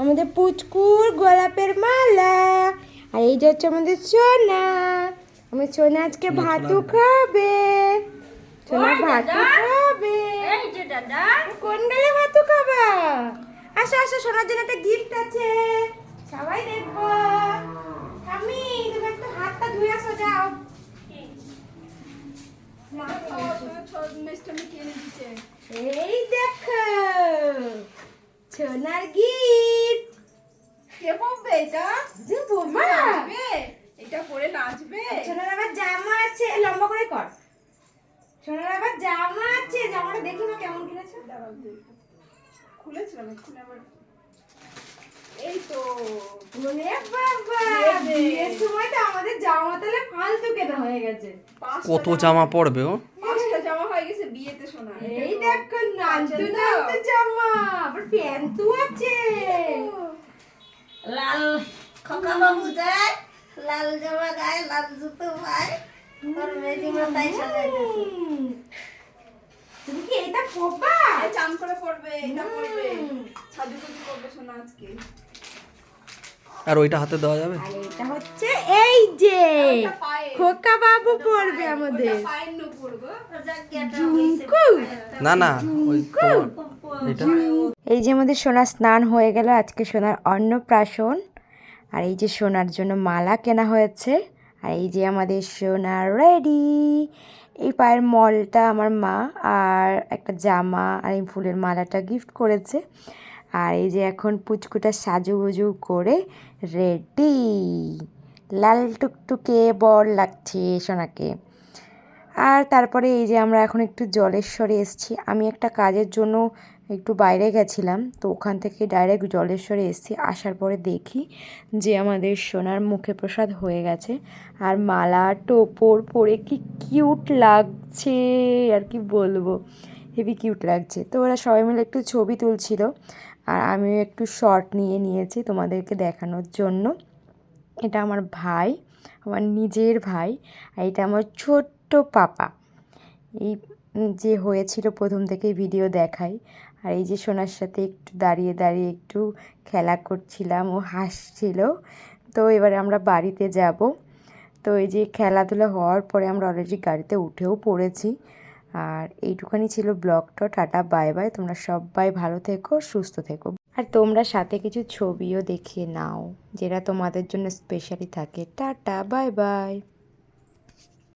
আমাদের পুচকুর গোলাপের মালা। আর এই যে হচ্ছে আমাদের সোনা। আমার সোনা আজকে ভাতু খাবে। সোনা ভাতু খাবে। এই যে দাদা। কোন গেলে ভাতু খাবা? আসো আসো সোনার জন্য একটা গিফট আছে। সবাই দেখব আমি তুমি একটু হাতটা ধুয়ে আসো যাও। এই দেখো। সোনার গিফট কে পড়বে এটা? যে নাচবে। এটা পরে নাচবে। সোনার আবার জামা আছে লম্বা করে কর। সোনার আবার জামা আছে জামাটা দেখি না কেমন কিনেছে। খুলেছিলাম এক্ষুনি আবার। এই তো ওরে বাবা বিয়ের সময় তো আমাদের জামা তাহলে ফালতু কেনা হয়ে গেছে। কত জামা। পড়বে ও? পাঁচটা জামা হয়ে গেছে বিয়েতে শোনা এই দেখো পছন্দ? জামা। আবার প্যান্টু আছে। লাল খোকা বাবু যায় লাল জামা গায়ে লাল জুতো পায় ওর মেজি মাথায় সাজাইতেছে তুমি কি এটা পরবা চান করে পড়বে এটা পড়বে। সাজুগুজু করবে শোনা আজকে। আর ওইটা হাতে দেওয়া যাবে? এটা হচ্ছে এই যে খোকা বাবু পড়বে আমাদের। না না ওই এটা এই যে আমাদের সোনার স্নান হয়ে গেল, আজকে সোনার অন্নপ্রাশন। আর এই যে সোনার জন্য মালা কেনা হয়েছে, আর এই যে আমাদের সোনা রেডি এই পায়ের মলটা আমার মা আর একটা জামা আর এই ফুলের মালাটা গিফট করেছে। আর এই যে এখন পুচকুটা সাজুগুজু করে রেডি লাল টুকটুকে বর লাগছে সোনাকে। আর তারপরে এই যে আমরা এখন একটু জলেশ্বরে এসেছি। আমি একটা কাজের জন্য একটু বাইরে গেছিলাম, তো ওখান থেকে ডাইরেক্ট জলেশ্বরে এসেছি। আসার পরে দেখি যে আমাদের সোনার মুখে প্রসাদ হয়ে গেছে। আর মালা, টোপর পরে কি কিউট লাগছে, আর কি বলব? হেভি কিউট লাগছে। তো ওরা সবাই মিলে একটু ছবি তুলছিল, আর আমিও একটু শর্ট নিয়ে নিয়েছি তোমাদেরকে দেখানোর জন্য। এটা আমার ভাই, আমার নিজের ভাই, আর এটা আমার ছোট্ট পাপা। এই যে হয়েছিল প্রথম থেকে ভিডিও দেখাই। আর এই যে সোনার সাথে একটু দাঁড়িয়ে দাঁড়িয়ে একটু খেলা করছিলাম, ও হাসছিল। তো এবারে আমরা বাড়িতে যাব। তো এই যে খেলাধুলা হওয়ার পরে আমরা অলরেডি গাড়িতে উঠেও পড়েছি। আর এইটুখানি ছিল ব্লগটা টাটা, বাই বাই। তোমরা সবাই ভালো থেকো, সুস্থ থেকো। আর তোমরা সাথে কিছু ছবিও দেখিয়ে নাও, যেটা তোমাদের জন্য স্পেশালি থাকে। Tata, bye bye.